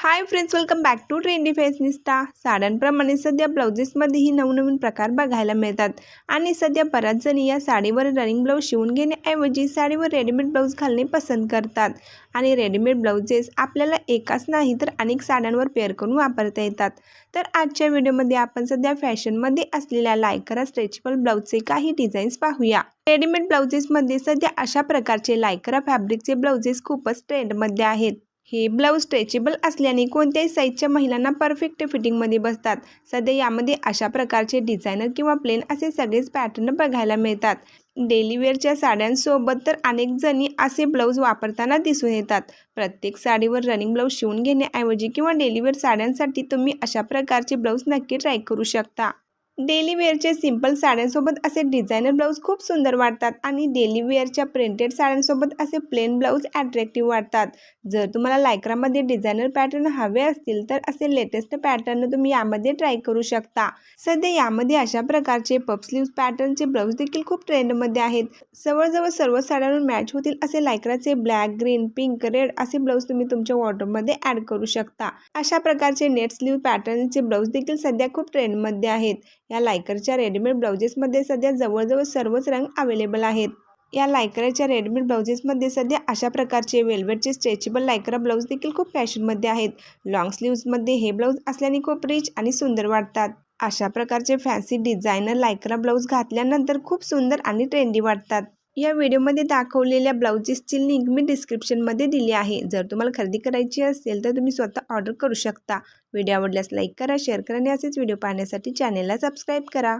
Hi friends welcome back to trendy fashionista साड्यांप्रमाणे सध्या ब्लाउजेसमध्येही नवनवीन प्रकार बघायला मिळतात. आणि सध्या बऱ्याच जणी या साडीवर रनिंग ब्लाऊज शिवून घेण्याऐवजी साडीवर रेडीमेड ब्लाऊज घालणे पसंत करतात. आणि रेडीमेड ब्लाउजेस आपल्याला एकाच नाही तर अनेक साड्यांवर पेअर करून वापरता येतात. तर आजच्या व्हिडिओमध्ये आपण सध्या फॅशनमध्ये असलेल्या लायकरा स्ट्रेचेबल ब्लाऊजचे काही डिझाईन्स पाहूया. रेडीमेड ब्लाउजेसमध्ये सध्या अशा प्रकारचे लायकरा फॅब्रिकचे ब्लाउजेस खूपच ट्रेंडमध्ये आहेत. हे ब्लाऊज स्ट्रेचेबल असल्याने कोणत्याही साईजच्या महिलांना परफेक्ट फिटिंगमध्ये बसतात. सध्या यामध्ये अशा प्रकारचे डिझायनर किंवा प्लेन असे सगळेच पॅटर्न बघायला मिळतात. डेलीवेअरच्या साड्यांसोबत तर अनेक जणी असे ब्लाऊज वापरताना दिसून येतात. प्रत्येक साडीवर रनिंग ब्लाऊज शिवून घेण्याऐवजी किंवा डेलीवेअर साड्यांसाठी तुम्ही अशा प्रकारचे ब्लाऊज नक्की ट्राय करू शकता. डेली वेअरचे सिंपल साड्यांसोबत असे डिझायनर ब्लाऊज खूप सुंदर वाटतात आणि डेली वेअरच्या प्रिंटेड साड्यांसोबत असे प्लेन ब्लाऊज अट्रॅक्टिव्ह वाटतात. जर तुम्हाला लायक्रामध्ये डिझायनर पॅटर्न हवे असतील तर असे लेटेस्ट पॅटर्न तुम्ही यामध्ये ट्राय करू शकता. सध्या यामध्ये अशा प्रकारचे पप स्लीव्ज पॅटर्नचे ब्लाऊज देखील खूप ट्रेंडमध्ये आहेत. जवळजवळ सर्व साड्यांवर मॅच होतील असे लायक्राचे ब्लॅक ग्रीन पिंक रेड असे ब्लाऊज तुम्ही तुमच्या वॉर्डरमध्ये ॲड करू शकता. अशा प्रकारचे नेट स्लीव पॅटर्नचे ब्लाऊज देखील सध्या खूप ट्रेंडमध्ये आहेत. या लायकरच्या रेडीमेड ब्लाउजेसमध्ये सध्या जवळजवळ सर्वच रंग अवेलेबल आहेत. या लायकराच्या रेडीमेड ब्लाउजेसमध्ये सध्या अशा प्रकारचे वेल्वेटचे स्ट्रेचेबल लायकरा ब्लाऊज देखील खूप फॅशनमध्ये आहेत. लॉंग स्लीव्जमध्ये हे ब्लाऊज असल्याने खूप रिच आणि सुंदर वाटतात. अशा प्रकारचे फॅन्सी डिझायनर लायकरा ब्लाऊज घातल्यानंतर खूप सुंदर आणि ट्रेंडी वाटतात. या व्हिडिओमध्ये दाखवलेल्या ब्लाउजेसची लिंक मी डिस्क्रिप्शनमध्ये दिली आहे. जर तुम्हाला खरेदी करायची असेल तर तुम्ही स्वतः ऑर्डर करू शकता. व्हिडिओ आवडल्यास लाईक करा शेअर करा आणि असेच व्हिडिओ पाहण्यासाठी चॅनेलला सबस्क्राईब करा.